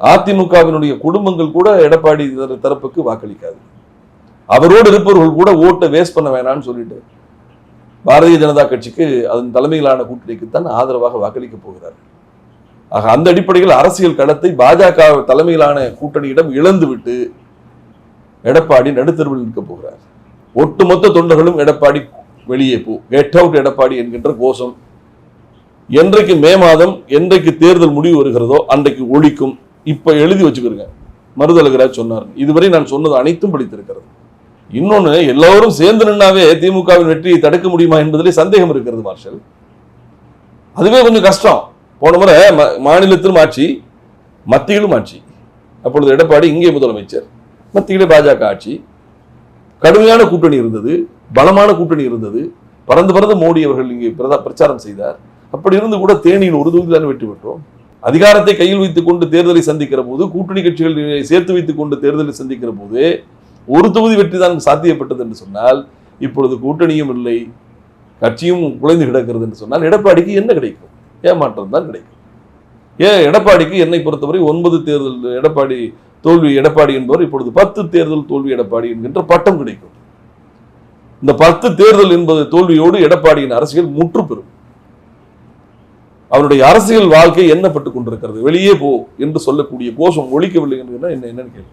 அதிமுகவினுடைய குடும்பங்கள் கூட எடப்பாடி தரப்புக்கு வாக்களிக்காது. அவரோடு இருப்பவர்கள் கூட ஓட்டை வேஸ்ட் பண்ண வேணாம்னு சொல்லிட்டு பாரதிய ஜனதா கட்சிக்கு அதன் தலைமையிலான கூட்டணிக்குத்தான் ஆதரவாக வாக்களிக்க போகிறார். ஆக அந்த அடிப்படையில் அரசியல் களத்தை பாஜக தலைமையிலான கூட்டணியிடம் இழந்துவிட்டு எடப்பாடி நடுத்தருவில் நிற்க போகிறார். ஒட்டுமொத்த தொண்டர்களும் எடப்பாடி வெளியே போ கெட் அவுட் எடப்பாடி என்கின்ற கோஷம். என்றைக்கு மே மாதம் என்றைக்கு தேர்தல் முடிவு வருகிறதோ அன்றைக்கு ஒழிக்கும். இப்ப எழுதி வச்சுக்கிறங்க மருதலகராஜ் சொன்னார். இதுவரை நான் சொன்னது அனைத்தும் படித்திருக்கிறது. இன்னொன்னு எல்லோரும் சேர்ந்து நின்னாவே திமுகவின் வெற்றியை தடுக்க முடியுமா என்பதிலே சந்தேகம் இருக்கிறது மார்ஷல். அதுவே கொஞ்சம் கஷ்டம். போன முறை மாநிலத்திலும் ஆட்சி மத்தியிலும் ஆட்சி. அப்பொழுது எடப்பாடி இங்கே முதலமைச்சர். மத்தியிலே பாஜக ஆட்சி. கடுமையான கூட்டணி இருந்தது. பலமான கூட்டணி இருந்தது. பறந்து பறந்து மோடி அவர்கள் இங்கே பிரதா பிரச்சாரம் செய்தார். அப்படி இருந்து கூட தேனியில் ஒரு தொகுதி தானே வெற்றி பெற்றோம். அதிகாரத்தை கையில் வைத்துக் கொண்டு தேர்தலை சந்திக்கிற போது கூட்டணி கட்சிகள் சேர்த்து வைத்துக் கொண்டு தேர்தலை சந்திக்கிற போது ஒரு தொகுதி வெற்றி தான் சாத்தியப்பட்டது என்று சொன்னால் இப்பொழுது கூட்டணியும் இல்லை கட்சியும் குலைந்து கிடக்கிறது என்று சொன்னால் எடப்பாடிக்கு என்ன கிடைக்கும்? ஏமாற்றம் தான் கிடைக்கும். ஏன் எடப்பாடிக்கு என்னை பொறுத்தவரை ஒன்பது தேர்தல் எடப்பாடி தோல்வி எடப்பாடி என்பவர் இப்பொழுது பத்து தேர்தல் தோல்வி எடப்பாடி என்கின்ற பட்டம் கிடைக்கும். இந்த பத்து தேர்தல் என்பது தோல்வியோடு எடப்பாடியின் அரசியல் முற்று பெறும் அவருடைய அரசியல் வாழ்க்கை என்னப்பட்டு கொண்டிருக்கிறது. வெளியே போ என்று சொல்லக்கூடிய கோஷம் ஒழிக்கவில்லை என்று என்ன என்னன்னு கேள்வி